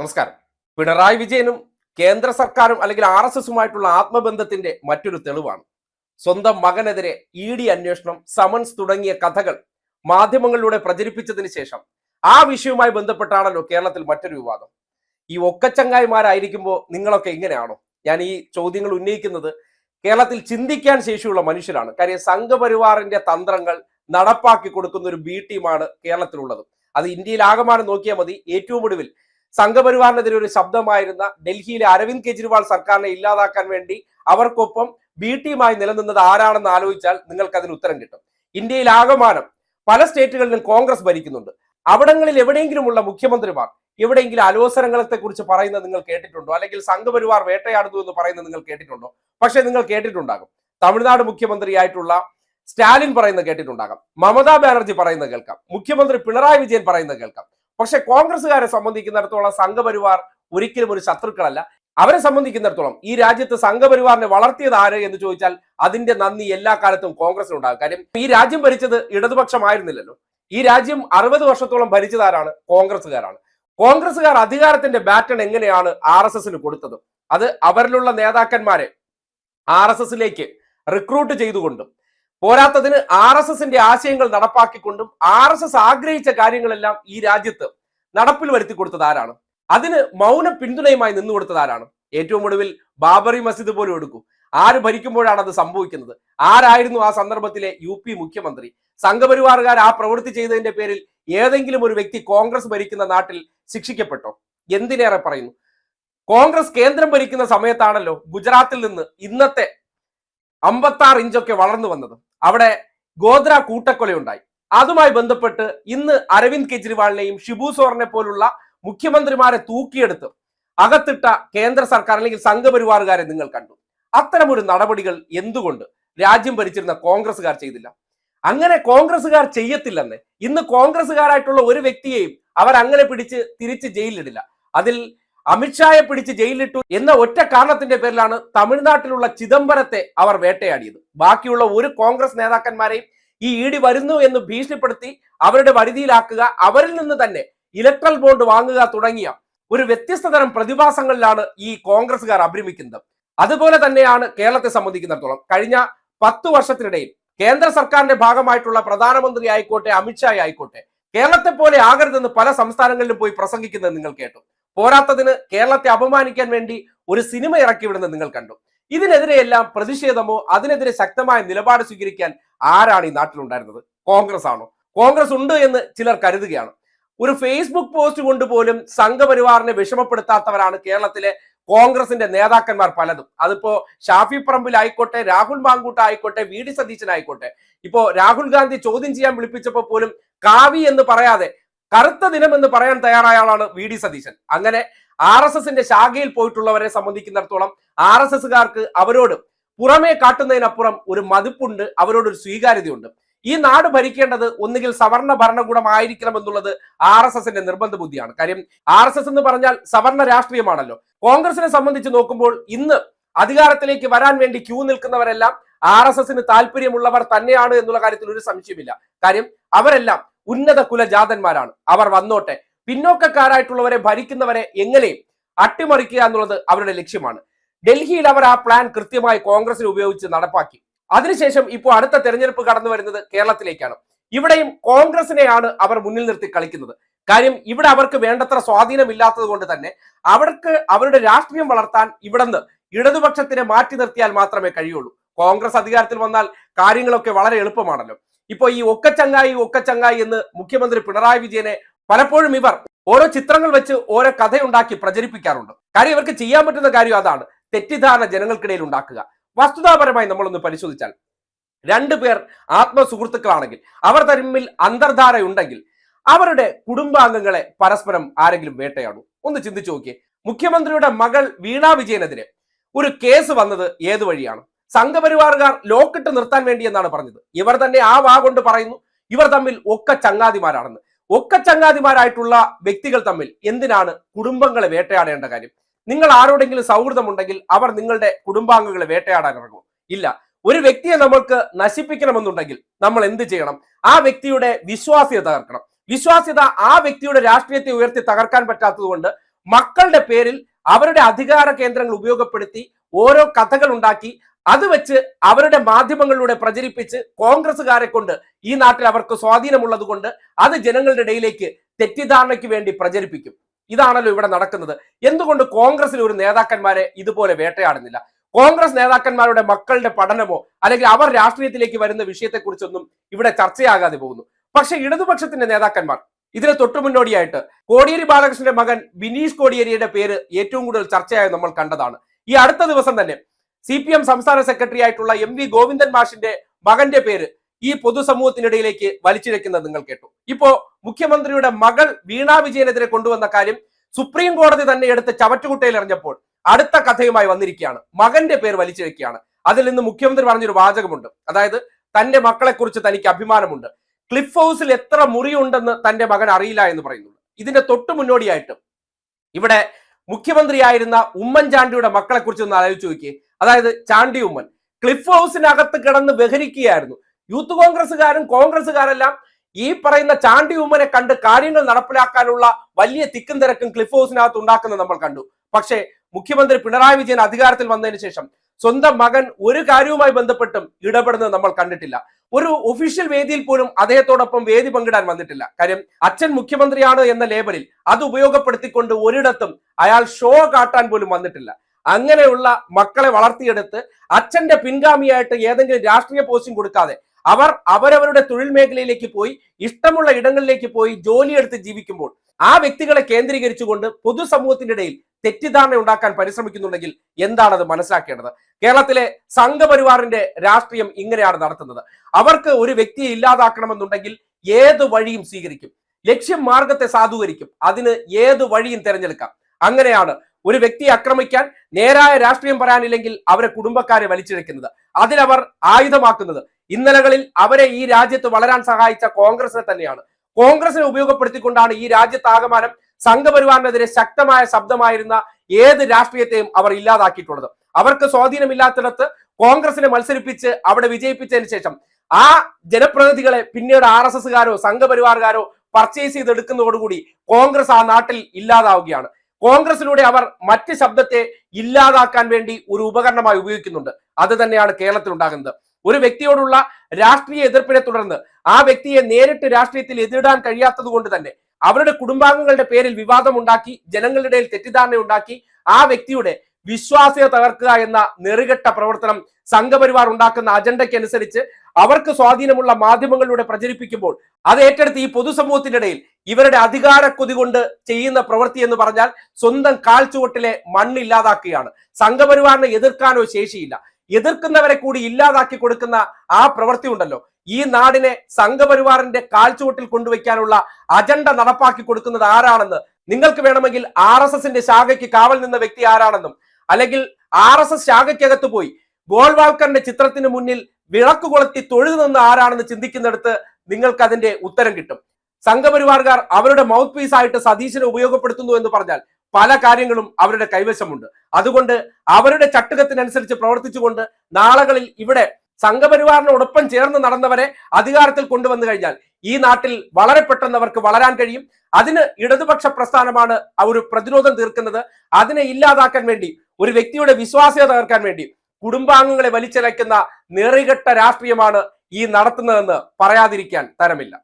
നമസ്കാരം. പിണറായി വിജയനും കേന്ദ്ര സർക്കാരും അല്ലെങ്കിൽ ആർ എസ് എസുമായിട്ടുള്ള ആത്മബന്ധത്തിന്റെ മറ്റൊരു തെളിവാണ്. സ്വന്തം മകനെതിരെ ഇ ഡി അന്വേഷണം സമൻസ് തുടങ്ങിയ കഥകൾ മാധ്യമങ്ങളിലൂടെ പ്രചരിപ്പിച്ചതിന് ശേഷം ആ വിഷയവുമായി ബന്ധപ്പെട്ടാണല്ലോ കേരളത്തിൽ മറ്റൊരു വിവാദം. ഈ ഒക്കച്ചങ്ങായിമാരായിരിക്കുമ്പോൾ നിങ്ങളൊക്കെ എങ്ങനെയാണോ? ഞാൻ ഈ ചോദ്യങ്ങൾ ഉന്നയിക്കുന്നത് കേരളത്തിൽ ചിന്തിക്കാൻ ശേഷിയുള്ള മനുഷ്യരാണ്. കാര്യം സംഘപരിവാറിന്റെ തന്ത്രങ്ങൾ നടപ്പാക്കി കൊടുക്കുന്ന ഒരു ബി ടീമാണ് കേരളത്തിലുള്ളത്. അത് ഇന്ത്യയിൽ ആകമാനം നോക്കിയാൽ മതി. ഏറ്റവും ഒടുവിൽ സംഘപരിവാറിനെതിരെ ഒരു ശബ്ദമായിരുന്ന ഡൽഹിയിലെ അരവിന്ദ് കെജ്രിവാൾ സർക്കാരിനെ ഇല്ലാതാക്കാൻ വേണ്ടി അവർക്കൊപ്പം ബി ടീമായി നിലനിന്നത് ആരാണെന്ന് ആലോചിച്ചാൽ നിങ്ങൾക്ക് അതിന് ഉത്തരം കിട്ടും. ഇന്ത്യയിൽ ആകമാനം പല സ്റ്റേറ്റുകളിലും കോൺഗ്രസ് ഭരിക്കുന്നുണ്ട്. അവിടങ്ങളിൽ എവിടെയെങ്കിലുമുള്ള മുഖ്യമന്ത്രിമാർ എവിടെയെങ്കിലും അലോസരങ്ങളത്തെ കുറിച്ച് പറയുന്നത് നിങ്ങൾ കേട്ടിട്ടുണ്ടോ? അല്ലെങ്കിൽ സംഘപരിവാർ വേട്ടയാടുന്നു എന്ന് പറയുന്നത് നിങ്ങൾ കേട്ടിട്ടുണ്ടോ? പക്ഷെ നിങ്ങൾ കേട്ടിട്ടുണ്ടാകും. തമിഴ്നാട് മുഖ്യമന്ത്രിയായിട്ടുള്ള സ്റ്റാലിൻ പറയുന്നത് കേട്ടിട്ടുണ്ടാകാം. മമതാ ബാനർജി പറയുന്നത് കേൾക്കാം. മുഖ്യമന്ത്രി പിണറായി വിജയൻ പറയുന്നത് കേൾക്കാം. പക്ഷെ കോൺഗ്രസ്സുകാരെ സംബന്ധിക്കുന്നിടത്തോളം സംഘപരിവാർ ഒരിക്കലും ഒരു ശത്രുക്കളല്ല. അവരെ സംബന്ധിക്കുന്നിടത്തോളം ഈ രാജ്യത്ത് സംഘപരിവാറിനെ വളർത്തിയത് ആര് എന്ന് ചോദിച്ചാൽ അതിന്റെ നന്ദി എല്ലാ കാലത്തും കോൺഗ്രസിനുണ്ടാകും കാര്യം ഈ രാജ്യം ഭരിച്ചത് ഇടതുപക്ഷമായിരുന്നില്ലല്ലോ. ഈ രാജ്യം അറുപത് വർഷത്തോളം ഭരിച്ചതാരാണ് കോൺഗ്രസ്സുകാരാണ്. കോൺഗ്രസ്സുകാർ അധികാരത്തിന്റെ ബാറ്റൺ എങ്ങനെയാണ് ആർ എസ് എസിന് കൊടുത്തത്? അത് അവരിലുള്ള നേതാക്കന്മാരെ ആർ എസ് എസിലേക്ക് റിക്രൂട്ട് ചെയ്തുകൊണ്ടും പോരാത്തതിന് ആർ എസ് എസിന്റെ ആശയങ്ങൾ നടപ്പാക്കിക്കൊണ്ടും ആർ എസ് എസ് ആഗ്രഹിച്ച കാര്യങ്ങളെല്ലാം ഈ രാജ്യത്ത് നടപ്പിൽ വരുത്തി കൊടുത്തത് ആരാണ്? അതിന് മൗന പിന്തുണയുമായി നിന്നു കൊടുത്തത് ആരാണ്? ഏറ്റവും ഒടുവിൽ ബാബറി മസ്ജിദ് പോലും എടുക്കൂ. ആര് ഭരിക്കുമ്പോഴാണ് അത് സംഭവിക്കുന്നത്? ആരായിരുന്നു ആ സന്ദർഭത്തിലെ യു പി മുഖ്യമന്ത്രി? സംഘപരിവാറുകാർ ആ പ്രവൃത്തി ചെയ്തതിന്റെ പേരിൽ ഏതെങ്കിലും ഒരു വ്യക്തി കോൺഗ്രസ് ഭരിക്കുന്ന നാട്ടിൽ ശിക്ഷിക്കപ്പെട്ടോ? എന്തിനേറെ പറയുന്നു? കോൺഗ്രസ് കേന്ദ്രം ഭരിക്കുന്ന സമയത്താണല്ലോ ഗുജറാത്തിൽ നിന്ന് ഇന്നത്തെ അമ്പത്തി ആറ് ഇഞ്ചൊക്കെ വളർന്നു വന്നത്. അവിടെ ഗോദ്ര കൂട്ടക്കൊലയുണ്ടായി. അതുമായി ബന്ധപ്പെട്ട് ഇന്ന് അരവിന്ദ് കെജ്രിവാളിനെയും ഷിബു സോറിനെ പോലുള്ള മുഖ്യമന്ത്രിമാരെ തൂക്കിയെടുത്ത് അകത്തിട്ട കേന്ദ്ര സർക്കാർ അല്ലെങ്കിൽ സംഘപരിവാറുകാരെ നിങ്ങൾ കണ്ടു. അത്തരമൊരു നടപടികൾ എന്തുകൊണ്ട് രാജ്യം ഭരിച്ചിരുന്ന കോൺഗ്രസ്സുകാർ ചെയ്തില്ല? അങ്ങനെ കോൺഗ്രസ്സുകാർ ചെയ്യത്തില്ലെന്ന് ഇന്ന് കോൺഗ്രസ്സുകാരായിട്ടുള്ള ഒരു വ്യക്തിയെയും അവർ അങ്ങനെ പിടിച്ച് തിരിച്ച് ജയിലിലിടില്ല. അതിൽ അമിത്ഷായെ പിടിച്ച് ജയിലിലിട്ടു എന്ന ഒറ്റ കാരണത്തിന്റെ പേരിലാണ് തമിഴ്നാട്ടിലുള്ള ചിദംബരത്തെ അവർ വേട്ടയാടിയത്. ബാക്കിയുള്ള ഒരു കോൺഗ്രസ് നേതാക്കന്മാരെയും ഈ ഇ ഡി വരുന്നു എന്ന് ഭീഷണിപ്പെടുത്തി അവരുടെ വരുതിയിലാക്കുക അവരിൽ നിന്ന് തന്നെ ഇലക്ട്രൽ ബോണ്ട് വാങ്ങുക തുടങ്ങിയ ഒരു വ്യത്യസ്ത തരം പ്രതിഭാസങ്ങളിലാണ് ഈ കോൺഗ്രസ്സുകാർ അഭിരമിക്കുന്നത് അതുപോലെ തന്നെയാണ് കേരളത്തെ സംബന്ധിക്കുന്നിടത്തോളം. കഴിഞ്ഞ പത്ത് വർഷത്തിനിടയിൽ കേന്ദ്ര സർക്കാരിന്റെ ഭാഗമായിട്ടുള്ള പ്രധാനമന്ത്രി ആയിക്കോട്ടെ അമിത്ഷാ ആയിക്കോട്ടെ കേരളത്തെ പോലെ ആകരുതെന്ന് പല സംസ്ഥാനങ്ങളിലും പോയി പ്രസംഗിക്കുന്നത് നിങ്ങൾ കേട്ടു. പോരാത്തതിന് കേരളത്തെ അപമാനിക്കാൻ വേണ്ടി ഒരു സിനിമ ഇറക്കി വിടുന്നത് നിങ്ങൾ കണ്ടു. ഇതിനെതിരെയെല്ലാം പ്രതിഷേധമോ അതിനെതിരെ ശക്തമായ നിലപാട് സ്വീകരിക്കാൻ ആരാണ് ഈ നാട്ടിലുണ്ടായിരുന്നത്? കോൺഗ്രസ് ആണോ? കോൺഗ്രസ് ഉണ്ട് എന്ന് ചിലർ കരുതുകയാണ്. ഒരു ഫേസ്ബുക്ക് പോസ്റ്റ് കൊണ്ട് പോലും സംഘപരിവാറിനെ വിഷമപ്പെടുത്താത്തവരാണ് കേരളത്തിലെ കോൺഗ്രസിന്റെ നേതാക്കന്മാർ പലതും. അതിപ്പോ ഷാഫി പറമ്പിൽ ആയിക്കോട്ടെ രാഹുൽ മാങ്കൂട്ട ആയിക്കോട്ടെ വി ഡി സതീശനായിക്കോട്ടെ ഇപ്പോ രാഹുൽ ഗാന്ധി ചോദ്യം ചെയ്യാൻ വിളിപ്പിച്ചപ്പോൾ പോലും കാവി എന്ന് പറയാതെ കറുത്ത ദിനം എന്ന് പറയാൻ തയ്യാറായ ആളാണ് വി ഡി സതീശൻ. അങ്ങനെ ആർ എസ് എസിന്റെ ശാഖയിൽ പോയിട്ടുള്ളവരെ സംബന്ധിക്കുന്നിടത്തോളം ആർ എസ് എസുകാർക്ക് അവരോട് പുറമേ കാട്ടുന്നതിനപ്പുറം ഒരു മതിപ്പുണ്ട് അവരോട് ഒരു സ്വീകാര്യതയുണ്ട്. ഈ നാട് ഭരിക്കേണ്ടത് ഒന്നുകിൽ സവർണ ഭരണകൂടം ആയിരിക്കണം എന്നുള്ളത് ആർ എസ് എസിന്റെ നിർബന്ധ ബുദ്ധിയാണ്. കാര്യം ആർ എസ് എസ് എന്ന് പറഞ്ഞാൽ സവർണ രാഷ്ട്രീയമാണല്ലോ. കോൺഗ്രസിനെ സംബന്ധിച്ച് നോക്കുമ്പോൾ ഇന്ന് അധികാരത്തിലേക്ക് വരാൻ വേണ്ടി ക്യൂ നിൽക്കുന്നവരെല്ലാം ആർ എസ് എസിന് താല്പര്യമുള്ളവർ തന്നെയാണ് എന്നുള്ള കാര്യത്തിൽ ഒരു സംശയമില്ല. കാര്യം അവരെല്ലാം ഉന്നത കുലജാതന്മാരാണ്. അവർ വന്നോട്ടെ. പിന്നോക്കക്കാരായിട്ടുള്ളവരെ ഭരിക്കുന്നവരെ എങ്ങനെയും അട്ടിമറിക്കുക എന്നുള്ളത് അവരുടെ ലക്ഷ്യമാണ്. ഡൽഹിയിൽ അവർ ആ പ്ലാൻ കൃത്യമായി കോൺഗ്രസിന് ഉപയോഗിച്ച് നടപ്പാക്കി. അതിനുശേഷം ഇപ്പോൾ അടുത്ത തെരഞ്ഞെടുപ്പ് കടന്നു വരുന്നത് കേരളത്തിലേക്കാണ്. ഇവിടെയും കോൺഗ്രസിനെയാണ് അവർ മുന്നിൽ നിർത്തി കളിക്കുന്നത്. കാര്യം ഇവിടെ അവർക്ക് വേണ്ടത്ര സ്വാധീനമില്ലാത്തത് കൊണ്ട് തന്നെ അവർക്ക് അവരുടെ രാഷ്ട്രീയം വളർത്താൻ ഇവിടുന്ന് ഇടതുപക്ഷത്തിനെ മാറ്റി നിർത്തിയാൽ മാത്രമേ കഴിയുള്ളൂ. കോൺഗ്രസ് അധികാരത്തിൽ വന്നാൽ കാര്യങ്ങളൊക്കെ വളരെ എളുപ്പമാണല്ലോ. ഇപ്പൊ ഈ ഒക്കച്ചങ്ങായി ഒക്കച്ചങ്ങായി എന്ന് മുഖ്യമന്ത്രി പിണറായി വിജയനെ പലപ്പോഴും ഇവർ ഓരോ ചിത്രങ്ങൾ വെച്ച് ഓരോ കഥയുണ്ടാക്കി പ്രചരിപ്പിക്കാറുണ്ട്. കാര്യം ഇവർക്ക് ചെയ്യാൻ പറ്റുന്ന കാര്യം അതാണ്. തെറ്റിദ്ധാരണ ജനങ്ങൾക്കിടയിൽ ഉണ്ടാക്കുക. വസ്തുതാപരമായി നമ്മളൊന്ന് പരിശോധിച്ചാൽ രണ്ടു പേർ ആത്മസുഹൃത്തുക്കളാണെങ്കിൽ അവർ തമ്മിൽ അന്തർധാരയുണ്ടെങ്കിൽ അവരുടെ കുടുംബാംഗങ്ങളെ പരസ്പരം ആരെങ്കിലും വേട്ടയാടും. ഒന്ന് ചിന്തിച്ചു നോക്കിയേ. മുഖ്യമന്ത്രിയുടെ മകൾ വീണാ വിജയനെതിരെ ഒരു കേസ് വന്നത് ഏതു വഴിയാണ്? സംഘപരിവാറുകാർ ലോക്കിട്ട് നിർത്താൻ വേണ്ടി എന്നാണ് പറഞ്ഞത്. ഇവർ തന്നെ ആ വാ കൊണ്ട് പറയുന്നു ഇവർ തമ്മിൽ ഒക്കെ ചങ്ങാതിമാരാണെന്ന്. ഒക്കെ ചങ്ങാതിമാരായിട്ടുള്ള വ്യക്തികൾ തമ്മിൽ എന്തിനാണ് കുടുംബങ്ങളെ വേട്ടയാടേണ്ട കാര്യം? നിങ്ങൾ ആരോടെങ്കിലും സൗഹൃദമുണ്ടെങ്കിൽ അവർ നിങ്ങളുടെ കുടുംബാംഗങ്ങളെ വേട്ടയാടാൻ ഇറങ്ങും. ഇല്ല ഒരു വ്യക്തിയെ നമ്മൾക്ക് നശിപ്പിക്കണമെന്നുണ്ടെങ്കിൽ നമ്മൾ എന്ത് ചെയ്യണം? ആ വ്യക്തിയുടെ വിശ്വാസ്യത തകർക്കണം. വിശ്വാസ്യത ആ വ്യക്തിയുടെ രാഷ്ട്രീയത്തെ ഉയർത്തി തകർക്കാൻ പറ്റാത്തതുകൊണ്ട് മക്കളുടെ പേരിൽ അവരുടെ അധികാര കേന്ദ്രങ്ങൾ ഉപയോഗപ്പെടുത്തി ഓരോ കഥകൾ ഉണ്ടാക്കി അത് വെച്ച് അവരുടെ മാധ്യമങ്ങളിലൂടെ പ്രചരിപ്പിച്ച് കോൺഗ്രസ്സുകാരെ കൊണ്ട് ഈ നാട്ടിൽ അവർക്ക് സ്വാധീനമുള്ളത് കൊണ്ട് അത് ജനങ്ങളുടെ ഇടയിലേക്ക് തെറ്റിദ്ധാരണയ്ക്ക് വേണ്ടി പ്രചരിപ്പിക്കും. ഇതാണല്ലോ ഇവിടെ നടക്കുന്നത്. എന്തുകൊണ്ട് കോൺഗ്രസിൽ ഒരു നേതാക്കന്മാരെ ഇതുപോലെ വേട്ടയാടുന്നില്ല? കോൺഗ്രസ് നേതാക്കന്മാരുടെ മക്കളുടെ പഠനമോ അല്ലെങ്കിൽ അവർ രാഷ്ട്രീയത്തിലേക്ക് വരുന്ന വിഷയത്തെക്കുറിച്ചൊന്നും ഇവിടെ ചർച്ചയാകാതെ പോകുന്നു. പക്ഷെ ഇടതുപക്ഷത്തിന്റെ നേതാക്കന്മാർ ഇതിന് തൊട്ടു മുന്നോടിയായിട്ട് കോടിയേരി ബാലകൃഷ്ണന്റെ മകൻ വിനീഷ് കോടിയേരിയുടെ പേര് ഏറ്റവും കൂടുതൽ ചർച്ചയായി നമ്മൾ കണ്ടതാണ്. ഈ അടുത്ത ദിവസം തന്നെ സി പി എം സംസ്ഥാന സെക്രട്ടറി ആയിട്ടുള്ള എം വി ഗോവിന്ദൻ മാഷിന്റെ മകന്റെ പേര് ഈ പൊതുസമൂഹത്തിനിടയിലേക്ക് വലിച്ചിഴക്കുന്നത് നിങ്ങൾ കേട്ടു. ഇപ്പോ മുഖ്യമന്ത്രിയുടെ മകൾ വീണാ വിജയനെതിരെ കൊണ്ടുവന്ന കാര്യം സുപ്രീം കോടതി തന്നെ എടുത്ത് ചവറ്റുകുട്ടയിൽ എറിഞ്ഞപ്പോൾ അടുത്ത കഥയുമായി വന്നിരിക്കുകയാണ്. മകന്റെ പേര് വലിച്ചിഴക്കുകയാണ്. അതിൽ നിന്ന് മുഖ്യമന്ത്രി പറഞ്ഞൊരു വാചകമുണ്ട്. അതായത് തന്റെ മക്കളെക്കുറിച്ച് തനിക്ക് അഭിമാനമുണ്ട്. ക്ലിഫ് ഹൗസിൽ എത്ര മുറിയുണ്ടെന്ന് തന്റെ മകൻ അറിയില്ല എന്ന് പറയുന്നു ഇതിന്റെ തൊട്ടു മുന്നോടിയായിട്ട് ഇവിടെ മുഖ്യമന്ത്രിയായിരുന്ന ഉമ്മൻചാണ്ടിയുടെ മക്കളെ കുറിച്ച് ഒന്ന് ആലോചിച്ച് നോക്കിയേ. അതായത് ചാണ്ടി ഉമ്മൻ. ക്ലിഫ് ഹൗസിനകത്ത് കിടന്ന് ബഹരിക്കുകയായിരുന്നു. യൂത്ത് കോൺഗ്രസ്സുകാരും കോൺഗ്രസ്സുകാരെല്ലാം ഈ പറയുന്ന ചാണ്ടി ഉമ്മനെ കണ്ട് കാര്യങ്ങൾ നടപ്പിലാക്കാനുള്ള വലിയ തിക്കും തിരക്കും ക്ലിഫ് ഹൗസിനകത്ത് ഉണ്ടാക്കുന്നത് നമ്മൾ കണ്ടു. പക്ഷേ മുഖ്യമന്ത്രി പിണറായി വിജയൻ അധികാരത്തിൽ വന്നതിന് ശേഷം സ്വന്തം മകൻ ഒരു കാര്യവുമായി ബന്ധപ്പെട്ടും ഇടപെടുന്നത് നമ്മൾ കണ്ടിട്ടില്ല. ഒരു ഒഫീഷ്യൽ വേദിയിൽ പോലും അദ്ദേഹത്തോടൊപ്പം വേദി പങ്കിടാൻ വന്നിട്ടില്ല. കാര്യം അച്ഛൻ മുഖ്യമന്ത്രിയാണ് എന്ന ലേബലിൽ അത് ഉപയോഗപ്പെടുത്തിക്കൊണ്ട് ഒരിടത്തും അയാൾ ഷോ കാട്ടാൻ പോലും വന്നിട്ടില്ല. അങ്ങനെയുള്ള മക്കളെ വളർത്തിയെടുത്ത് അച്ഛന്റെ പിൻഗാമിയായിട്ട് ഏതെങ്കിലും രാഷ്ട്രീയ പോസ്റ്റിംഗ് കൊടുക്കാതെ അവർ അവരവരുടെ തൊഴിൽ മേഖലയിലേക്ക് പോയി ഇഷ്ടമുള്ള ഇടങ്ങളിലേക്ക് പോയി ജോലിയെടുത്ത് ജീവിക്കുമ്പോൾ ആ വ്യക്തികളെ കേന്ദ്രീകരിച്ചുകൊണ്ട് പൊതുസമൂഹത്തിന്റെ ഇടയിൽ തെറ്റിദ്ധാരണ ഉണ്ടാക്കാൻ പരിശ്രമിക്കുന്നുണ്ടെങ്കിൽ എന്താണത് മനസ്സിലാക്കേണ്ടത്? കേരളത്തിലെ സംഘപരിവാറിന്റെ രാഷ്ട്രീയം ഇങ്ങനെയാണ് നടത്തുന്നത്. അവർക്ക് ഒരു വ്യക്തിയെ ഇല്ലാതാക്കണമെന്നുണ്ടെങ്കിൽ ഏത് വഴിയും സ്വീകരിക്കും. ലക്ഷ്യം മാർഗത്തെ സാധൂകരിക്കും. അതിന് ഏത് വഴിയും തിരഞ്ഞെടുക്കാം. അങ്ങനെയാണ് ഒരു വ്യക്തിയെ ആക്രമിക്കാൻ നേരായ രാഷ്ട്രീയം പറയാനില്ലെങ്കിൽ അവരെ കുടുംബക്കാരെ വലിച്ചിഴക്കുന്നത് അതിലവർ ആയുധമാക്കുന്നത്. ഇന്നലകളിൽ അവരെ ഈ രാജ്യത്ത് വളരാൻ സഹായിച്ച കോൺഗ്രസിനെ തന്നെയാണ്. കോൺഗ്രസിനെ ഉപയോഗപ്പെടുത്തിക്കൊണ്ടാണ് ഈ രാജ്യത്താകമാനം സംഘപരിവാറിനെതിരെ ശക്തമായ ശബ്ദമായിരുന്ന ഏത് രാഷ്ട്രീയത്തെയും അവർ ഇല്ലാതാക്കിയിട്ടുള്ളത്. അവർക്ക് സ്വാധീനമില്ലാത്തിടത്ത് കോൺഗ്രസിനെ മത്സരിപ്പിച്ച് അവിടെ വിജയിപ്പിച്ചതിന് ശേഷം ആ ജനപ്രതിനിധികളെ പിന്നീട് ആർ എസ് എസ്കാരോ സംഘപരിവാറുകാരോ പർച്ചേസ് ചെയ്തെടുക്കുന്നതോടുകൂടി കോൺഗ്രസ് ആ നാട്ടിൽ ഇല്ലാതാവുകയാണ്. കോൺഗ്രസിലൂടെ അവർ മറ്റ് ശബ്ദത്തെ ഇല്ലാതാക്കാൻ വേണ്ടി ഒരു ഉപകരണമായി ഉപയോഗിക്കുന്നുണ്ട്. അത് തന്നെയാണ് കേരളത്തിൽ ഉണ്ടാകുന്നത്. ഒരു വ്യക്തിയോടുള്ള രാഷ്ട്രീയ എതിർപ്പിനെ തുടർന്ന് ആ വ്യക്തിയെ നേരിട്ട് രാഷ്ട്രീയത്തിൽ എതിരിടാൻ കഴിയാത്തത് കൊണ്ട് തന്നെ അവരുടെ കുടുംബാംഗങ്ങളുടെ പേരിൽ വിവാദമുണ്ടാക്കി ജനങ്ങളുടെ ഇടയിൽ തെറ്റിദ്ധാരണ ഉണ്ടാക്കി ആ വ്യക്തിയുടെ വിശ്വാസ്യത തകർക്കുക എന്ന നെറുകെട്ട പ്രവർത്തനം സംഘപരിവാർ ഉണ്ടാക്കുന്ന അജണ്ടയ്ക്ക് അനുസരിച്ച് അവർക്ക് സ്വാധീനമുള്ള മാധ്യമങ്ങളിലൂടെ പ്രചരിപ്പിക്കുമ്പോൾ അത് ഏറ്റെടുത്ത് ഈ പൊതുസമൂഹത്തിനിടയിൽ ഇവരുടെ അധികാര കൊതി കൊണ്ട് ചെയ്യുന്ന പ്രവൃത്തി എന്ന് പറഞ്ഞാൽ സ്വന്തം കാൽച്ചുവട്ടിലെ മണ്ണില്ലാതാക്കുകയാണ്. സംഘപരിവാറിനെ എതിർക്കാനോ ശേഷിയില്ല. എതിർക്കുന്നവരെ കൂടി ഇല്ലാതാക്കി കൊടുക്കുന്ന ആ പ്രവൃത്തി ഉണ്ടല്ലോ. ഈ നാടിനെ സംഘപരിവാറിന്റെ കാൽച്ചുവട്ടിൽ കൊണ്ടുവയ്ക്കാനുള്ള അജണ്ട നടപ്പാക്കി കൊടുക്കുന്നത് ആരാണെന്ന് നിങ്ങൾക്ക് വേണമെങ്കിൽ ആർ എസ് എസിന്റെ ശാഖയ്ക്ക് കാവൽ നിന്ന വ്യക്തി ആരാണെന്നും അല്ലെങ്കിൽ ആർ എസ് എസ് ശാഖയ്ക്കകത്ത് പോയി ഗോൾവാൾക്കറിന്റെ ചിത്രത്തിന് മുന്നിൽ വിളക്ക് കൊളുത്തി തൊഴുതു നിന്ന് ആരാണെന്ന് ചിന്തിക്കുന്നിടത്ത് നിങ്ങൾക്ക് അതിന്റെ ഉത്തരം കിട്ടും. സംഘപരിവാർകാർ അവരുടെ മൗത്ത് പീസ് ആയിട്ട് സതീശനെ ഉപയോഗപ്പെടുത്തുന്നു എന്ന് പറഞ്ഞാൽ പല കാര്യങ്ങളും അവരുടെ കൈവശമുണ്ട്. അതുകൊണ്ട് അവരുടെ ചട്ടുകത്തിനനുസരിച്ച് പ്രവർത്തിച്ചുകൊണ്ട് നാളുകളിൽ ഇവിടെ സംഘപരിവാറിനോടൊപ്പം ചേർന്ന് നടന്നവരെ അധികാരത്തിൽ കൊണ്ടുവന്നു കഴിഞ്ഞാൽ ഈ നാട്ടിൽ വളരെ പെട്ടെന്ന് അവർക്ക് വളരാൻ കഴിയും. അതിന് ഇടതുപക്ഷ പ്രസ്ഥാനമാണ് ഒരു പ്രതിരോധം തീർക്കുന്നത്. അതിനെ ഇല്ലാതാക്കാൻ വേണ്ടി ഒരു വ്യക്തിയുടെ വിശ്വാസ്യത തകർക്കാൻ വേണ്ടി കുടുംബാംഗങ്ങളെ വലിച്ചിഴയ്ക്കുന്ന നിറികെട്ട രാഷ്ട്രീയമാണ് ഈ നടത്തുന്നതെന്ന് പറയാതിരിക്കാൻ തരമില്ല.